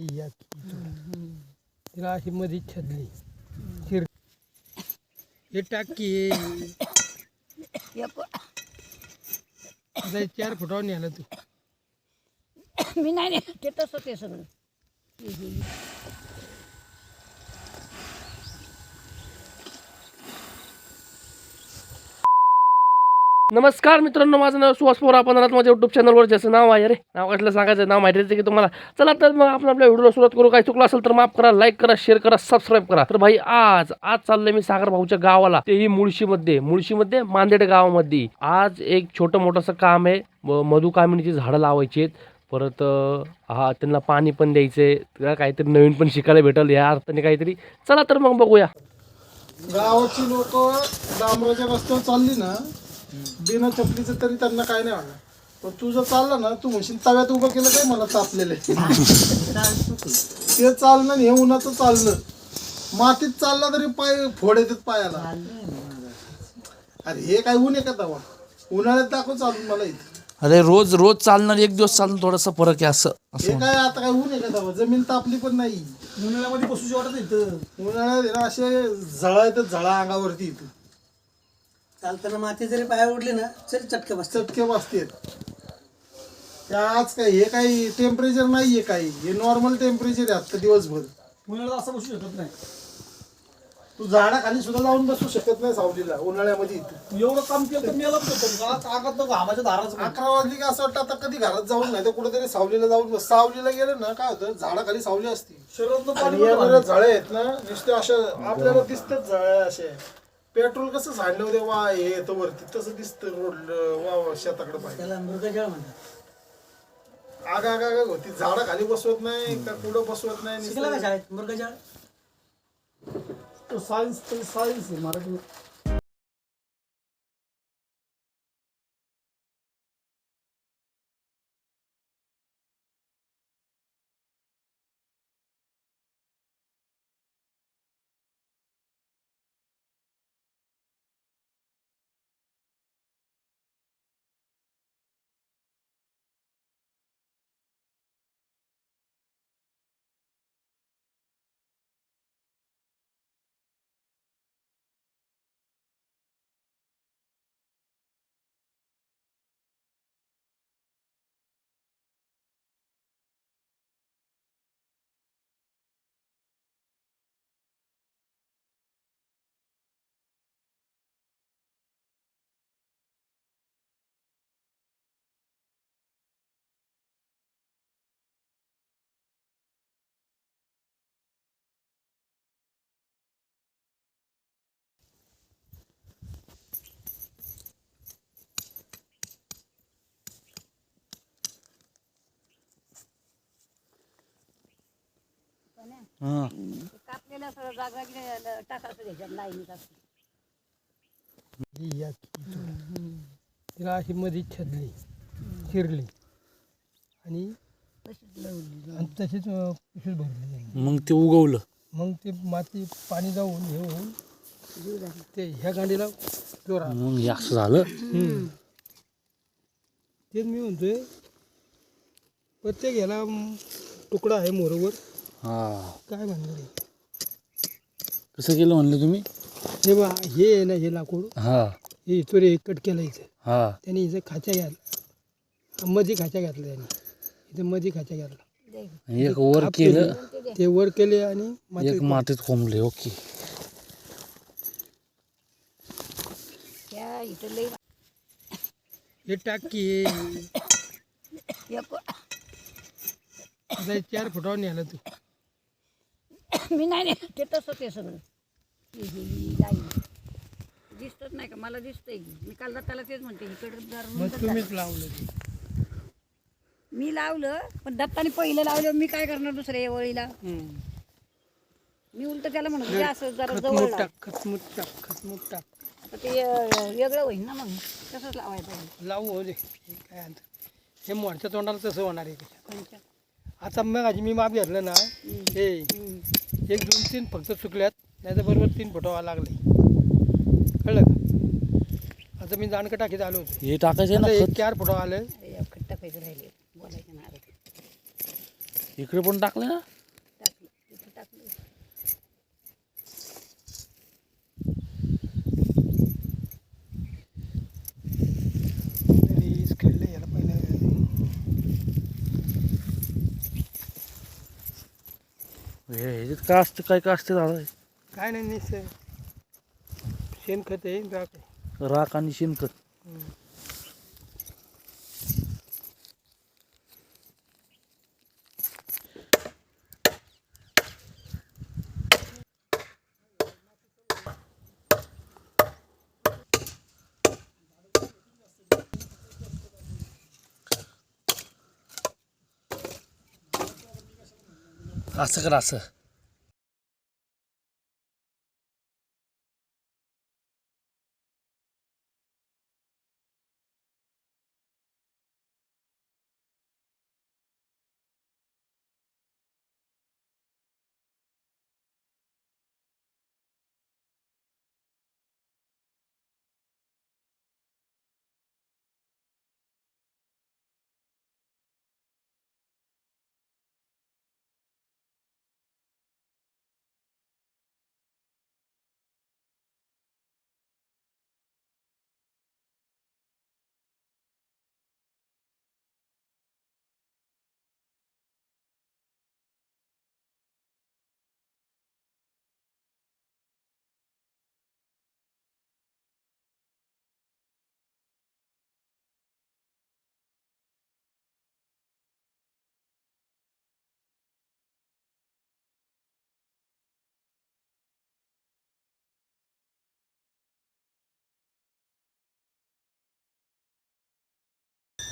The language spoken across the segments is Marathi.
ही तिला अशी मध्ये छदली शिर हे टाकी. आता चार फुटावर नेलं तू. मी नाही नाही ते तसं ते सगळं. नमस्कार मित्रांनो माझं नाव सुहास पोरा. आपण माझ्या युट्यूब चॅनलवर ज्याचं नाव आहे रे नाव कसलं सांगायचं? नाव माहिती आहे की तुम्हाला. चला तर मग आपण आपल्या व्हिडिओला सुरुवात करू. काही चुकलं असेल तर माफ करा लाईक करा शेअर करा सबस्क्राईब करा. तर भाई आज आज चाललोय मी सागर भाऊच्या गावाला. तेही मुळशीमध्ये. मुळशीमध्ये मांदेड गावामध्ये. आज एक छोटं मोठंसं काम आहे. म- झाडं लावायची आहेत. परत हा त्यांना पाणी पण द्यायचंय. त्याला काहीतरी नवीन पण शिकायला भेटल. या अर्थाने काहीतरी. चला तर मग बघूया. गावाची लोक डांबराच्या रस्त्यावर चालली ना बिना चपलीचं तरी त्यांना काय नाही वाटत पण तू जर चालला ना तू म्हणशील तव्यात उभं केलं काय मला तापलेलं आहे? ते चालणं आणि हे उन्हाचं चालणं. मातीत चालला तरी पाय फोड येतात पायाला. अरे हे काय ऊन आहे का तवा? उन्हाळ्यात दाखव चालून मला इथे. अरे रोज रोज चालणार एक दिवस चालणं थोडंसं फरक आहे असं हे काय आता काय ऊन आहे का तवा? जमीन तापली पण नाही. उन्हाळ्यामध्ये बसूची वाटत इथं. उन्हाळ्यात आहे ना असे झळा येतात झळा अंगावरती इथं. चालताना माती जरी पाया उडली ना तरी चटके बसतात. चटके बसतात. आज काय हे काही टेम्परेचर नाहीये काही. हे नॉर्मल टेम्परेचर आहे आता दिवसभर. उन्हाळ्यात असं बसू शकत नाही. तू झाडाखाली सुद्धा जाऊन बसू शकत नाही सावलीला उन्हाळ्यामध्ये इथं. एवढं काम केलं तर मेला ताकद घामाच्या दाराच अकरा वाजली की असं वाटतं आता कधी घरात जाऊन नाही तर कुठेतरी सावलीला जाऊन बस. सावलीला गेलं ना काय होतं झाडाखाली सावली असती. शरीरात आणि या बऱ्याच झाडे आहेत ना नुसते अशा आपल्याला दिसतात झाडे असे. पेट्रोल कसं झाडलं होते? वा हे येतं वरती. तसं दिसतं रोड वा वा शेताकडे पाहिजे त्याला मृगजळ म्हणतात. आग आग आग होती झाडं खाली बसवत नाही का कुठं बसवत नाही शिकला का नुसतं- शाळेत? मृगजळ? सायन्स सायन्स आहे मराठी. हां. कापलेलं सगळं जागा गिरा- टाकायचं त्याच्यात लाईनीत असं. ही या की तिला अशी मध्ये छदली शिरली. आणि तशीच लावली आणि तशीच अं, पिशवीत भरली त्यांनी. मग ते उगवलं. मग ते माती पाणी जाऊन हे होऊन जीव झाला ते ह्या गांडीला जोर आला. मग हे असं झालं. तेच मी म्हणतोय प्रत्येक ह्याला म, तुकडा आहे मोरोवर. हा. काय म्हणणार आहे? कसं केलं म्हणलं तुम्ही? हे बा हे आहे ना हे लाकूड. हा. हे इथवर कट केलं इथं. हा. त्याने इथं खाच्या घातला मध्ये खाच्या घातला त्याने. इथं मध्ये खाच्या घातला एक वर केलं. ते वर केले आणि एक मातीत कोंबले ओके. त्या इथं लई हे टाकी एक आता हे चार फुटावर नेलं तू. मी नाही नाही. ते तसं ते सगळं. ही- ही- ही दिसतच नाही का? मला दिसतंय. की मी काल दत्ताला तेच म्हणते इकडे जर मग रुंदच झालं. तुम्हीच लावलं ते. मी लावलं पण दत्ताने पहिलं लावलं मी काय करणार दुसऱ्या वळीला मी उलट त्याला म्हणत होते, असं जरा जवळ खतमुट लाव. टाक खतमुट टाक खतमुट टाक. आता ते अं, वेगळं होईल ना मग? तसंच लावायचं लावू हो दे. हे काय आणतं? हे मोडच्या तोंडाला तसं होणार आहे? आता मग आजी मी माप घेतलं ना हे एक दोन तीन फक्त चुकल्यात नाही तर बरोबर तीन फुटावा लागले. कळलं का? आता मी दाणकं टाकीत आलो होतो. हे टाकायचं आता ना एक खत? चार फुटावं आलं. राहिले. आता. इकडे पण टाकले ना टाकलं तिथं टाकलं तरी खेळले याला पहिल्या हे काय असते काय काय असते दादा? काय नाही निश्चय शेणखत आहे राख आहे. राख आणि शेणखत. असं कर असं.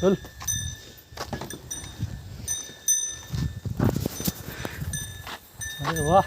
चल अरे वा